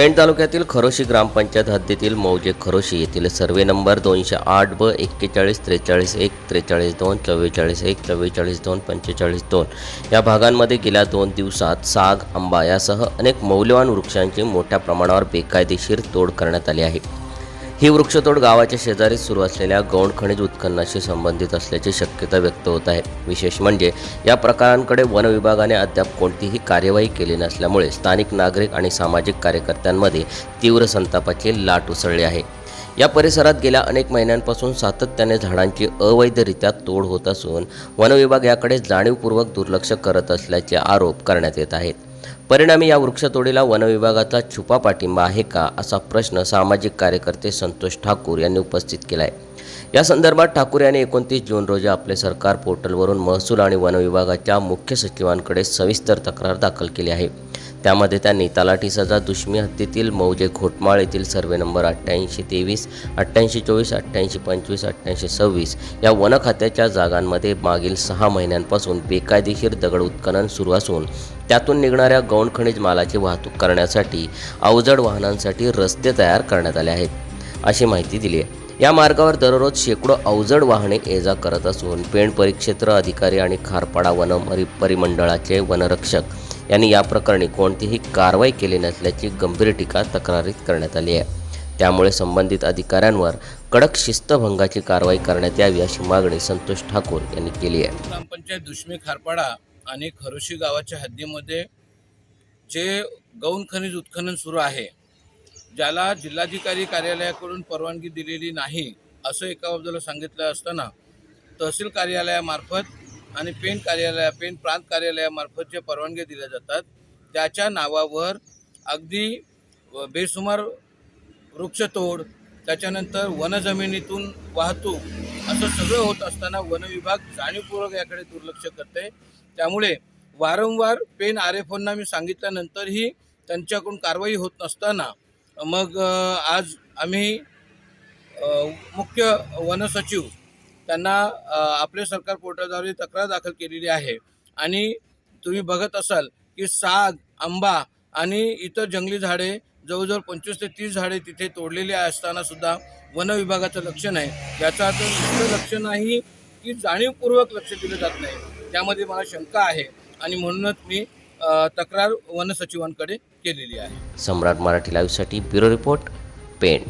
पेण तालुक्यातील खरोशी ग्रामपंचायत हद्दीतील मौजे खरोशी येथील सर्वे नंबर दोनशे आठ ब एक्केचाळीस त्रेचाळीस एक त्रेचाळीस दोन चव्वेचाळीस एक चव्वेचाळीस दोन पंचेचाळीस दोन. या भागांमध्ये गेल्या दोन दिवसात साग आंबा यासह अनेक मौल्यवान वृक्षांची मोठ्या प्रमाणावर बेकायदेशीर तोड करण्यात आली आहे. ही वृक्षतोड गावाच्या शेजारी सुरू असलेल्या गौण खनिज उत्खननाशी संबंधित असल्याची शक्यता व्यक्त होत आहे. विशेष म्हणजे या प्रकारांकडे वन विभागाने अद्याप कोणतीही कार्यवाही केली नसल्यामुळे स्थानिक नागरिक आणि सामाजिक कार्यकर्त्यांमध्ये तीव्र संतापाची लाट उसळली आहे. या परिसरात गेल्या अनेक महिन्यांपासून सातत्याने झाडांची अवैधरित्या तोड होत असून वनविभाग याकडे जाणीवपूर्वक दुर्लक्ष करत असल्याचे आरोप करण्यात येत आहेत. परिणामी या वृक्षतोडीला वनविभागाचा छुपा पाठिंबा आहे का असा प्रश्न सामाजिक कार्यकर्ते संतोष ठाकूर यांनी उपस्थित केला आहे या संदर्भात ठाकूर यांनी एकोणतीस जून रोजी आपले सरकार पोर्टलवरून महसूल आणि वनविभागाच्या मुख्य सचिवांकडे सविस्तर तक्रार दाखल केली आहे. त्यामध्ये त्यांनी तलाठी सजा दुश्मी हत्तीतील मौजे घोटमाळ येथील सर्वे नंबर अठ्ठ्याऐंशी तेवीस अठ्ठ्याऐंशी चोवीस अठ्ठ्याऐंशी पंचवीस अठ्ठ्याऐंशी सव्वीस या वन खात्याच्या जागांमध्ये मागील सहा महिन्यांपासून बेकायदेशीर दगड उत्खनन सुरू असून त्यातून निघणाऱ्या गौण खनिज मालाची वाहतूक करण्यासाठी अवजड वाहनांसाठी रस्ते तयार करण्यात आले आहेत. अशी माहिती दिली आहे. या मार्गावर दररोज शेकडो अवजड वाहने ये जा करत असून पेण परिक्षेत्र अधिकारी आणि खारपाडा वन परिमंडळाचे वनरक्षक यांनी या प्रकरणी कोणतीही कारवाई केली नसल्याची गंभीर टीका तक्रारीत करण्यात आली आहे. त्यामुळे संबंधित अधिकाऱ्यांवर कडक शिस्तभंगाची कारवाई करण्यात यावी अशी मागणी संतोष ठाकूर यांनी केली आहे. ग्रामपंचायत दुष्मी खारपाडा आणि खरोशी गावाच्या हद्दीमध्ये जे गौण खनिज उत्खनन सुरू आहे ज्याला जिल्हाधिकारी कार्यालयाकडून परवानगी दिलेली नाही असं एका बाजूला सांगितलं असताना तहसील कार्यालयामार्फत आणि पेन कार्यालया पेन प्रांत कार्यालयामार्फत जे परवानग्या दिल्या जातात त्याच्या नावावर अगदी बेसुमार वृक्षतोड त्याच्यानंतर वनजमिनीतून वाहतूक असं सगळं होत असताना वनविभाग जाणीवपूर्वक याकडे दुर्लक्ष करते त्यामुळे वारंवार पेन आर एफ ओंना मी सांगितल्यानंतरही त्यांच्याकडून कारवाई होत नसताना मग आज आम्ही मुख्य वनसचिव त्यांना आपले सरकार पोर्टलद्वारे तक्रार दाखल केलेली आहे. आणि तुम्ही बघत असाल की साग आंबा आणि इतर जंगली झाडे जवळजवळ पंचवीस ते तीस झाडे तिथे तोडलेली असताना सुद्धा वन विभागाचं लक्ष नाही. याचा अर्थ नुसतं लक्ष नाही की जाणीवपूर्वक लक्ष दिलं जात नाही. त्यामध्ये मला शंका आहे आणि म्हणूनच मी तक्रार तक्रार वनसचिवांकडे केलेली आहे. सम्राट मराठी लाईव्हसाठी ब्युरो रिपोर्ट पेण.